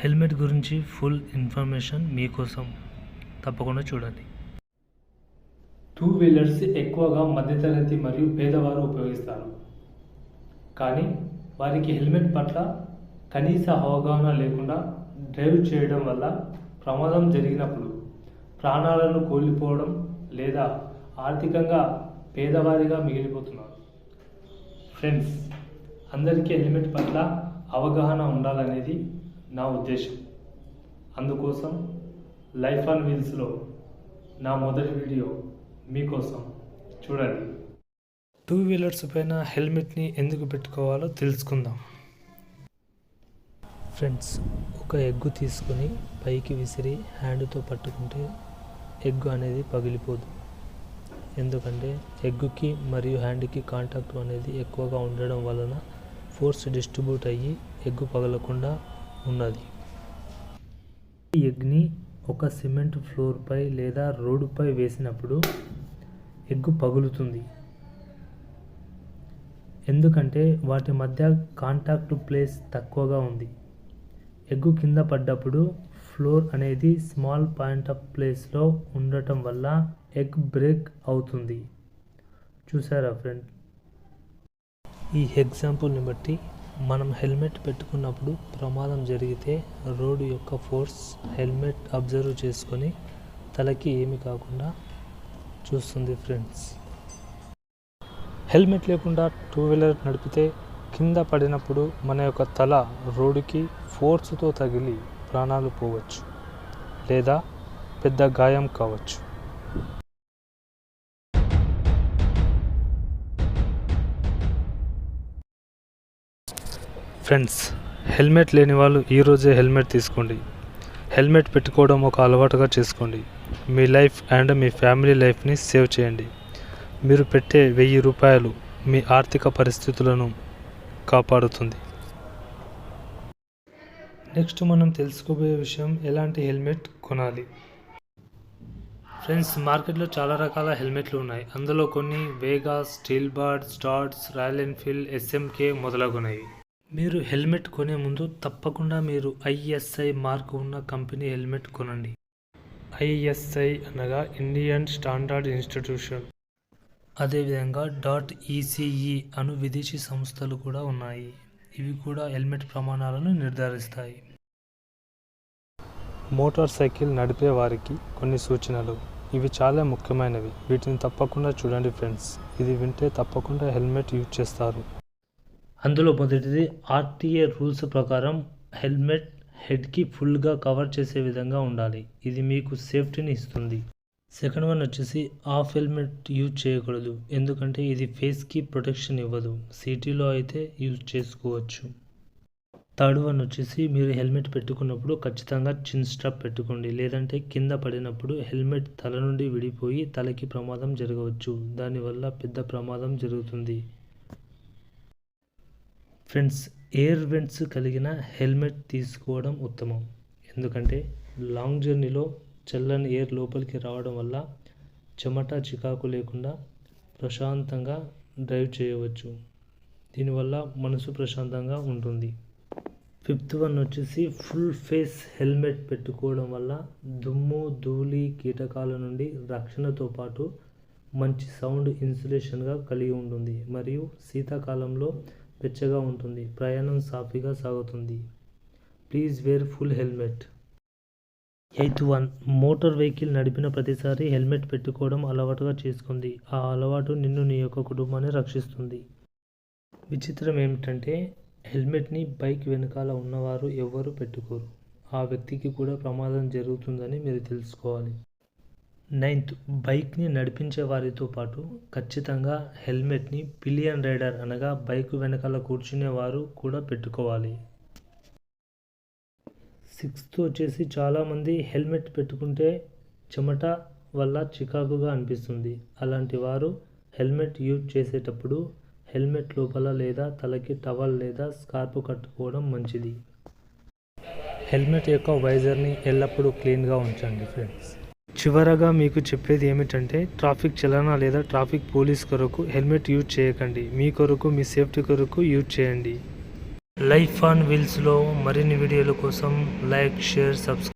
Helmet గురించి full information మీకోసం తప్పకుండా చూడండి. టూ వీలర్స్ ఎక్కువగా మధ్యతరగతి మరియు పేదవారు ఉపయోగిస్తారు. కానీ వారికి హెల్మెట్ పట్ల కనీస అవగాహన లేకుండా డ్రైవ్ చేయడం వల్ల ప్రమాదం జరిగినప్పుడు ప్రాణాలను కోల్పోవడం లేదా ఆర్థికంగా పేదవారిగా మిగిలిపోతున్నారు. ఫ్రెండ్స్ అందరికీ హెల్మెట్ పట్ల అవగాహన ఉండాలనేది నా ఉద్దేశం. అందుకోసం లైఫ్ ఆన్ వీల్స్లో నా మొదటి వీడియో మీకోసం. చూడండి. టూ వీలర్స్ పైన హెల్మెట్ని ఎందుకు పెట్టుకోవాలో తెలుసుకుందాం. ఫ్రెండ్స్ ఒక ఎగ్గు తీసుకొని పైకి విసిరి హ్యాండ్తో పట్టుకుంటే ఎగ్గు అనేది పగిలిపోదు. ఎందుకంటే ఎగ్గుకి మరియు హ్యాండ్కి కాంటాక్ట్ అనేది ఎక్కువగా ఉండడం వలన ఫోర్స్ డిస్ట్రిబ్యూట్ అయ్యి ఎగ్గు పగలకుండా ఉన్నది. ఈ ఎగ్ని ఒక సిమెంట్ ఫ్లోర్పై లేదా రోడ్డుపై వేసినప్పుడు ఎగ్గు పగులుతుంది. ఎందుకంటే వాటి మధ్య కాంటాక్ట్ ప్లేస్ తక్కువగా ఉంది. ఎగ్గు కింద పడ్డప్పుడు ఫ్లోర్ అనేది స్మాల్ పాయింట్ ఆఫ్ ప్లేస్లో ఉండటం వల్ల ఎగ్ బ్రేక్ అవుతుంది. చూసారా ఫ్రెండ్? ఈ ఎగ్జాంపుల్ని బట్టి మనం హెల్మెట్ పెట్టుకున్నప్పుడు ప్రమాదం జరిగితే రోడ్డు యొక్క ఫోర్స్ హెల్మెట్ అబ్జర్వ్ చేసుకొని తలకి ఏమి కాకుండా చూస్తుంది ఫ్రెండ్స్. హెల్మెట్ లేకుండా టూ వీలర్ నడిపితే కింద పడినప్పుడు మన యొక్క తల రోడ్డుకి ఫోర్స్తో తగిలి ప్రాణాలు పోవచ్చు లేదా పెద్ద గాయం కావచ్చు. ఫ్రెండ్స్ హెల్మెట్ లేని వాళ్ళు ఈరోజే హెల్మెట్ తీసుకోండి. హెల్మెట్ పెట్టుకోవడం ఒక అలవాటుగా చేసుకోండి. మీ లైఫ్ అండ్ మీ ఫ్యామిలీ లైఫ్ని సేవ్ చేయండి. మీరు పెట్టే వెయ్యి రూపాయలు మీ ఆర్థిక పరిస్థితులను కాపాడుతుంది. నెక్స్ట్ మనం తెలుసుకోబోయే విషయం ఎలాంటి హెల్మెట్ కొనాలి? ఫ్రెండ్స్ మార్కెట్లో చాలా రకాల హెల్మెట్లు ఉన్నాయి. అందులో కొన్ని Vega Steelbird Studds Royal Enfield SMK మొదలగునవి. మీరు హెల్మెట్ కొనే ముందు తప్పకుండా మీరు ఐఎస్ఐ మార్క్ ఉన్న కంపెనీ హెల్మెట్ కొనండి. ఐఎస్ఐ అనగా ఇండియన్ స్టాండర్డ్ ఇన్స్టిట్యూషన్. అదేవిధంగా డాట్ ఈసీఈ అను విదేశీ సంస్థలు కూడా ఉన్నాయి. ఇవి కూడా హెల్మెట్ ప్రమాణాలను నిర్ధారిస్తాయి. మోటార్ సైకిల్ నడిపే వారికి కొన్ని సూచనలు. ఇవి చాలా ముఖ్యమైనవి. వీటిని తప్పకుండా చూడండి ఫ్రెండ్స్. ఇది వింటే తప్పకుండా హెల్మెట్ యూజ్ చేస్తారు. అందులో మొదటిది ఆర్టీఏ రూల్స్ ప్రకారం హెల్మెట్ హెడ్కి ఫుల్గా కవర్ చేసే విధంగా ఉండాలి. ఇది మీకు సేఫ్టీని ఇస్తుంది. సెకండ్ వన్ వచ్చేసి హాఫ్ హెల్మెట్ యూజ్ చేయకూడదు. ఎందుకంటే ఇది ఫేస్కి ప్రొటెక్షన్ ఇవ్వదు. సిటీలో అయితే యూజ్ చేసుకోవచ్చు. థర్డ్ వన్ వచ్చేసి మీరు హెల్మెట్ పెట్టుకున్నప్పుడు ఖచ్చితంగా చిన్ స్ట్రాప్ పెట్టుకోండి. లేదంటే కింద పడినప్పుడు హెల్మెట్ తల నుండి విడిపోయి తలకి ప్రమాదం జరగవచ్చు. దానివల్ల పెద్ద ప్రమాదం జరుగుతుంది. ఫ్రెండ్స్ ఎయిర్ వెంట్స్ కలిగిన హెల్మెట్ తీసుకోవడం ఉత్తమం. ఎందుకంటే లాంగ్ జర్నీలో చల్లని ఎయిర్ లోపలికి రావడం వల్ల చెమట చికాకు లేకుండా ప్రశాంతంగా డ్రైవ్ చేయవచ్చు. దీనివల్ల మనసు ప్రశాంతంగా ఉంటుంది. ఫిఫ్త్ వన్ వచ్చేసి ఫుల్ ఫేస్ హెల్మెట్ పెట్టుకోవడం వల్ల దుమ్ము ధూళి కీటకాల నుండి రక్షణతో పాటు మంచి సౌండ్ ఇన్సులేషన్గా కలిగి ఉంటుంది. మరియు శీతాకాలంలో వెచ్చగా ఉంటుంది. ప్రయాణం సాఫీగా సాగుతుంది. Please wear full helmet. Eighth one. Motor vehicle నడిపిన ప్రతిసారి హెల్మెట్ పెట్టుకోవడం అలవాటుగా చేసుకుంది. ఆ అలవాటు నిన్ను నీ యొక్క కుటుంబాన్ని రక్షిస్తుంది. విచిత్రం ఏమిటంటే హెల్మెట్ని బైక్ వెనకాల ఉన్నవారు ఎవ్వరూ పెట్టుకోరు. ఆ వ్యక్తికి కూడా ప్రమాదం జరుగుతుందని మీరు తెలుసుకోవాలి. నైన్త్ బైక్ని నడిపించే వారితో పాటు ఖచ్చితంగా హెల్మెట్ని పిలియన్ రైడర్ అనగా బైక్ వెనకాల కూర్చునేవారు కూడా పెట్టుకోవాలి. సిక్స్త్ వచ్చేసి చాలామంది హెల్మెట్ పెట్టుకుంటే చెమట వల్ల చికాకుగా అనిపిస్తుంది. అలాంటి వారు హెల్మెట్ యూజ్ చేసేటప్పుడు హెల్మెట్ లోపల లేదా తలకి టవల్ లేదా స్కార్ప్ కట్టుకోవడం మంచిది. హెల్మెట్ యొక్క వైజర్ని ఎల్లప్పుడూ క్లీన్గా ఉంచండి ఫ్రెండ్స్. చివరగా మీకు చెప్పేది ఏమిటంటే ట్రాఫిక్ చలన లేదా ట్రాఫిక్ పోలీస్ కొరకు హెల్మెట్ యూజ్ చేయకండి. మీ కొరకు మీ సేఫ్టీ కొరకు యూజ్ చేయండి. లైఫ్ ఆన్ వీల్స్లో మరిన్ని వీడియోల కోసం లైక్ షేర్ సబ్స్క్రైబ్